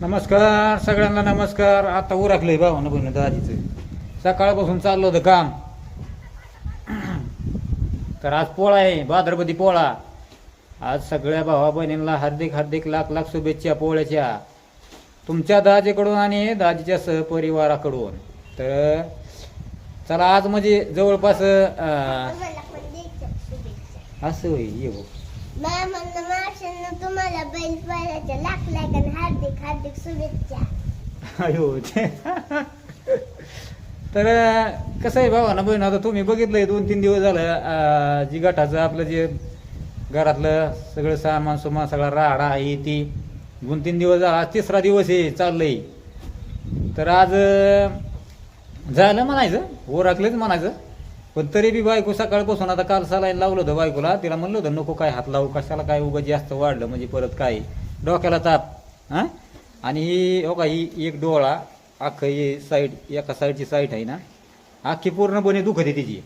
नमस्कार सगळ्यांना नमस्कार. आता उरकलंय भावानं बहिण दाजीचं सकाळपासून चाललं होतं काम. तर आज पोळा आहे भाद्रपदी पोळा. आज सगळ्या भावा बहिणींना हार्दिक हार्दिक लाख लाख शुभेच्छा पोळ्याच्या. तुमच्या दाजीकडून आणि दाजीच्या सहपरिवाराकडून. तर चला आज म्हणजे जवळपास. असं होई ये भाऊ. तुम्हाला बैल पाळायच्या लाख लाख हार्दिक हार्दिक शुभेच्छा. अयो ते. तर अं, कसं आहे भावाना बहीण आता तुम्ही बघितलंय दोन तीन दिवस झालं अं, जी गटाचं आपलं जे घरातलं सगळं सामान सुमान सगळा राहाडा आहे ती दोन तीन दिवस झाला आज तिसरा दिवस आहे चाललंय. तर आज अं, झालं म्हणायचं ओराकलेच म्हणायचं. पण तरी बी बायको सकाळपासून आता काल सलाईन लावलं होतं बायकोला. तिला म्हणलं होतं नको काय हात लावू कशाला काय उगा जास्त वाढलं म्हणजे परत काय? डोक्याला ताप हां? आणि ही हो का ही एक डोळा अख्खं ही साईड एका साईडची साईट आहे ना अख्खी पूर्णपणे दुखते तिची.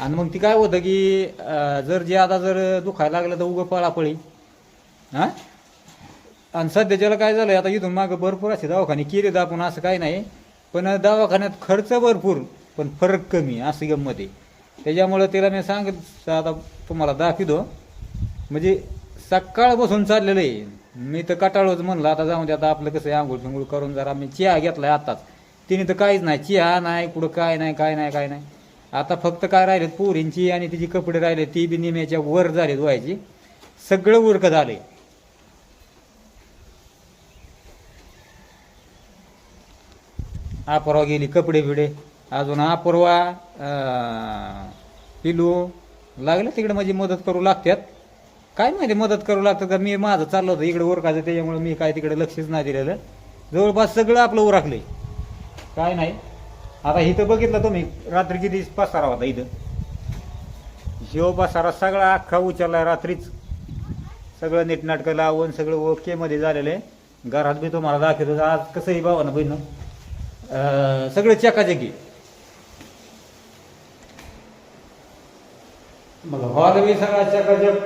आणि मग ती काय होतं की जर जे आता जर दुखायला लागलं तर उगं पळापळी हां? आणि सध्याच्याला काय झालंय आता इथून मागं भरपूर असे दवाखाने केले आपण असं काही नाही. पण दवाखान्यात खर्च भरपूर पण फरक कमी असं गंमत आहे. त्याच्यामुळं तिला मी सांगत आता तुम्हाला दाखवतो. म्हणजे सकाळपासून चाललेलं आहे. मी तर कटाळूच म्हणलं आता जाऊन दे आता आपलं कसं आहे आंघोळ फिंगोळ करून जरा मी चिहा घेतलाय आताच तिने तर काहीच नाही चिहा नाही कुठं काय नाही काय नाही काय नाही. आता फक्त काय राहिलेत पोरींची आणि तिची कपडे राहिले ती बी निम्याच्या वर झाली धुवायची सगळं उरकत झाले अपर्वा गेली कपडे बिडे अजून अपूर्वा पिलू लागलं तिकडे माझी मदत करू लागतात. काय माहिती मदत करू लागतं का? मी माझं चाललं होतं इकडे ओरखायचं त्याच्यामुळे मी काय तिकडे लक्षच नाही दिलेलं. जवळपास सगळं आपलं उरकलंय. काय नाही. आता इथं बघितलं तुम्ही रात्री किती पसारा होता इथं? शिव पसारा सगळा अख्खा उचललाय रात्रीच सगळं नीटनाटकं लावून सगळं ओकेमध्ये झालेलं आहे. घरात बी तुम्हाला दाखवतो आज कसंही भावानं बहिण सगळं चकाचकी. मग हॉल बी सगळा चकाचक.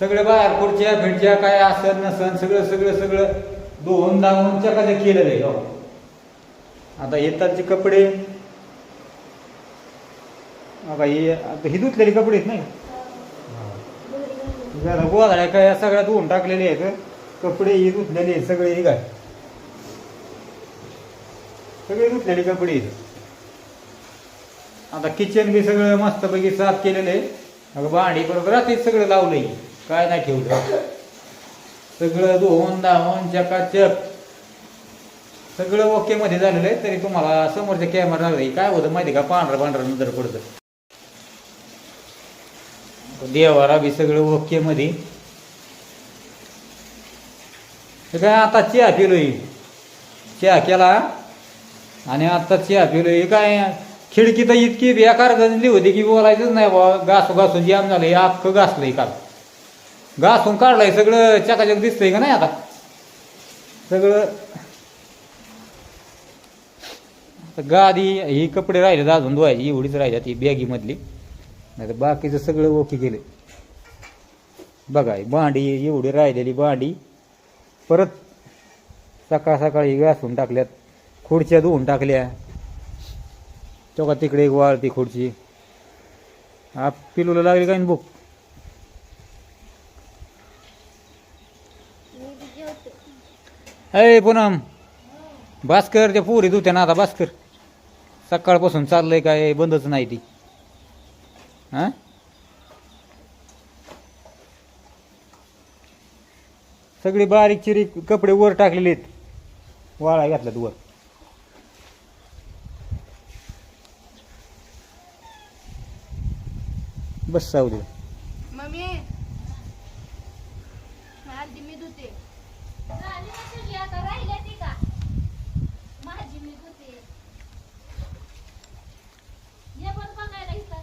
सगळे बाहेर खुर्च्या फिरच्या काय असन नसन सगळं सगळं सगळं. दोन दावून चकाचक केलेलं आहे हो. आता येतातचे कपडे. बघा हे आता ही धुतलेली कपडे आहेत नाही जरा गोधड्या काय सगळ्या धुवून टाकलेले आहेत कपडे ही धुतलेले आहेत सगळे हे काय सगळे धुतलेले कपडे आहेत. आता किचन बी सगळं मस्तपैकी साफ केलेलं आहे. अगं भांडी परत रात्रीच सगळं लावलंय. काय नाही ठेवलं. सगळं धुवून धावून चकाचक. सगळं ओके मध्ये झालेलं आहे. तरी तुम्हाला समोरच्या कॅमेरा काय होतं माहिती का? पांढरा पांढरा नंतर पडतं. देवारा बी सगळं ओके मध्ये. काय आता चहा पिलोय? चहा केला? आणि आता चहा पिलोय. काय? खिडकी तर इतकी बेकार गजली होती की बोलायचंच नाही बा घासू घासू जाम झालं हे अख्खं घासलंय काल. घासून काढलंय सगळं चकाचक दिसतंय का नाही आता? सगळं. गादी ही कपडे राहिले अजून धुवायची एवढीच राहिल्या ती बॅगीमधली. नाही तर बाकीचं सगळं ओके केलं बघा भांडी एवढी राहिलेली भांडी. परत सकाळ सकाळी घासून टाकल्यात खुर्च्या धुवून टाकल्या. चौका तिकडे एक वाळ ती खुर्ची. हा पिलूला लागली काय बुक मी अय पूनम. भास्कर ते पुरी धुत्या ना आता भास्कर. सकाळपासून चाललंय काय बंदच नाही ती. हा? सगळी बारीक चिरीक कपडे वर टाकलेले आहेत. वाळा घातल्यात वर. बस जाऊ दे मम्मी. आधी मी धुते. झाली ना तुझी आता राहिल्या ती का? माझी मी धुते. ये बरं बघायला इथं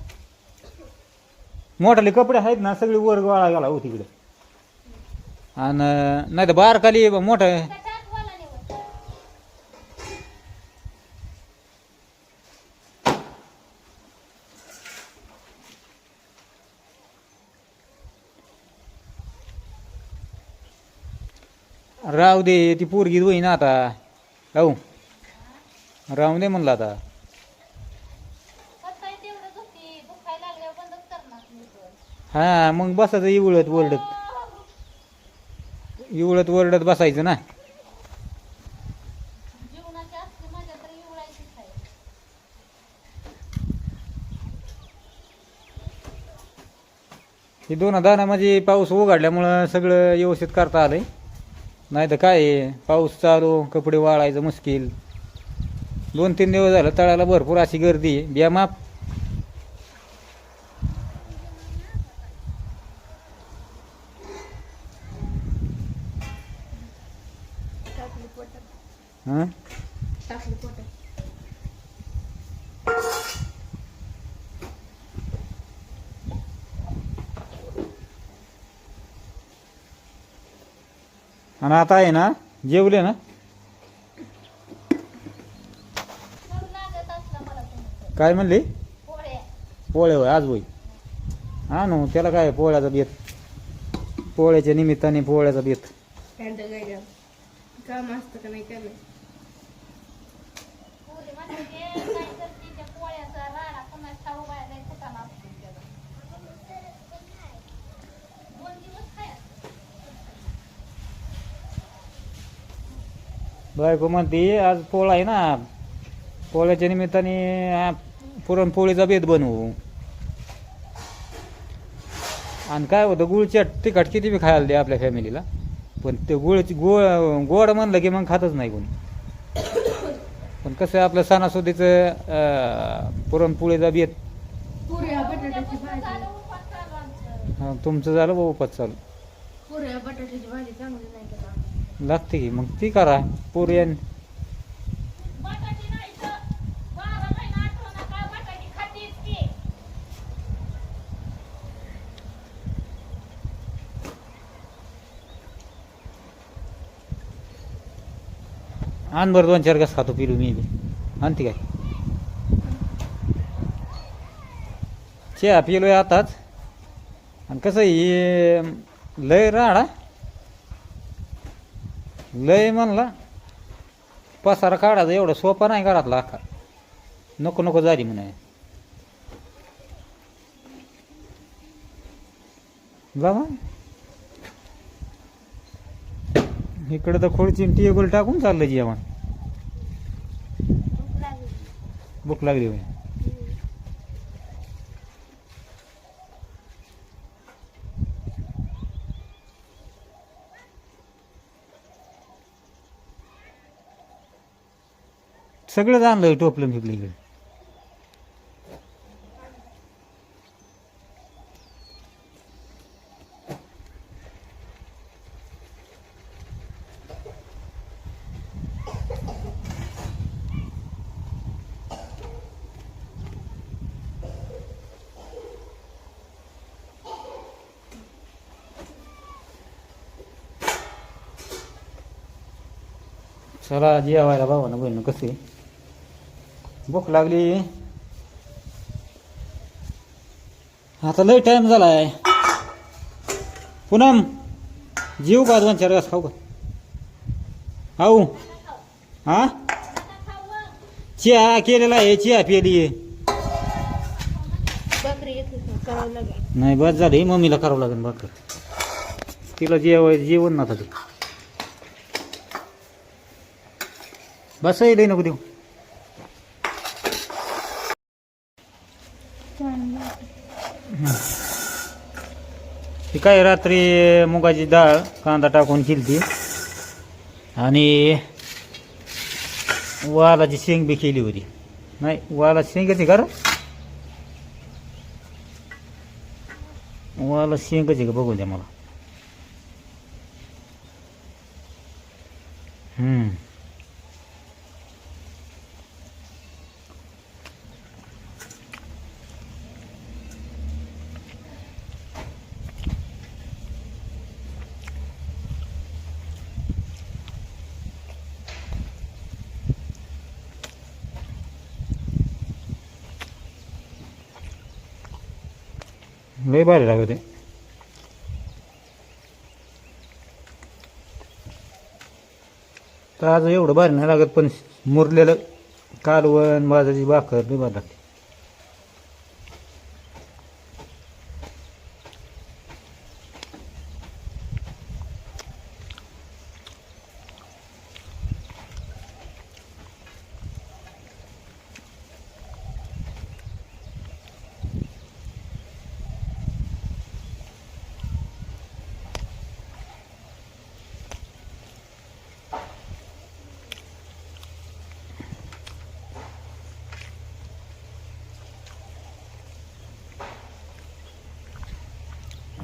मोठाले कपडे आहेत ना सगळे वर वाळा गेला हो तिकडे. आणि नाही तर बाहेर खाली मोठं त्याच्यात बोला निवड राहू दे ती पोरगी होईना आता. हो राहू दे म्हणलं आता. हा मग बसायचं इवळत वरडत. इवळत वरडत बसायचं ना. हे दोन दाना म्हणजे पाऊस उघडल्यामुळं सगळं व्यवस्थित करता आलंय. नाही तर काय आहे, पाऊस चालू कपडे वाळायचं मुश्किल. दोन तीन दिवस झालं तळाला भरपूर अशी गर्दी आहे. पोटात हां? आणि आता आहे ना जेवले ना? काय म्हणली? पोळे होय आज होई हा नो त्याला काय पोळ्याचा बेत. पोळ्याच्या निमित्ताने पोळ्याचा बेत. काम काम असतं का नाही काय माहीत. पोरी म्हणते ते काय करते त्या पोळ्याचा राडा पुन्हा ठाऊ बाहेर कुठं असतो त्याला दोन दिवस खाया बायको म्हणते आज पोळा आहे ना. पोळ्याच्या निमित्ताने पुरणपोळीचा बेत बनवू. आणि काय होतं गुळच्या तिखट किती बी खायला दे आपल्या फॅमिलीला पण ते गुळची गोळ गोड म्हणलं की मग खातच नाही कोणी. पण कसं आहे आपलं सणासुदीचं पुरणपोळीचा बेत हा, तुमचं झालं उपास चालू? लागते की मग ती करा पुरी आणि आण बरं दोन चार घास खातो पिलू मी बी आणते काय चहा पिलोय आताच आणि कसं आहे, हे लय राडा लय म्हणला पसारा काढायचा एवढा सोपा नाही घरातला अख्खा नको नको झाली म्हणे. बाबा इकडे तर खुर्ची टेबल टाकून चाललं जेवण. भूक लागली होय. सगळं आणलं टोपलं फिपलं इकडे. चला जेवायला बाबा ना बहिण आहे? भूक लागली. आता लय टाइम झालाय. पूनम जीव का दोन चार घास खाऊ का? खाऊ. हा? चहा केलेला आहे चहा पिली नाही बस झालं. मम्मीला करावं लागेल भाकर तिला जेवाय जेवण ना ते बस येईल नको देऊ. काय रात्री मुगाची डाळ कांदा टाकून केली आणि वालाची शेंग बी केली होती. नाही वाला शेंगाची का वाला वाला शेंगाची का? बघू द्या मला. हम्म. लय भारी लागत ते. आज एवढं भारी नाही लागत पण मुरलेलं कालवण बाजाची भाकर लय भारी लागते.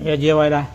या जेवायला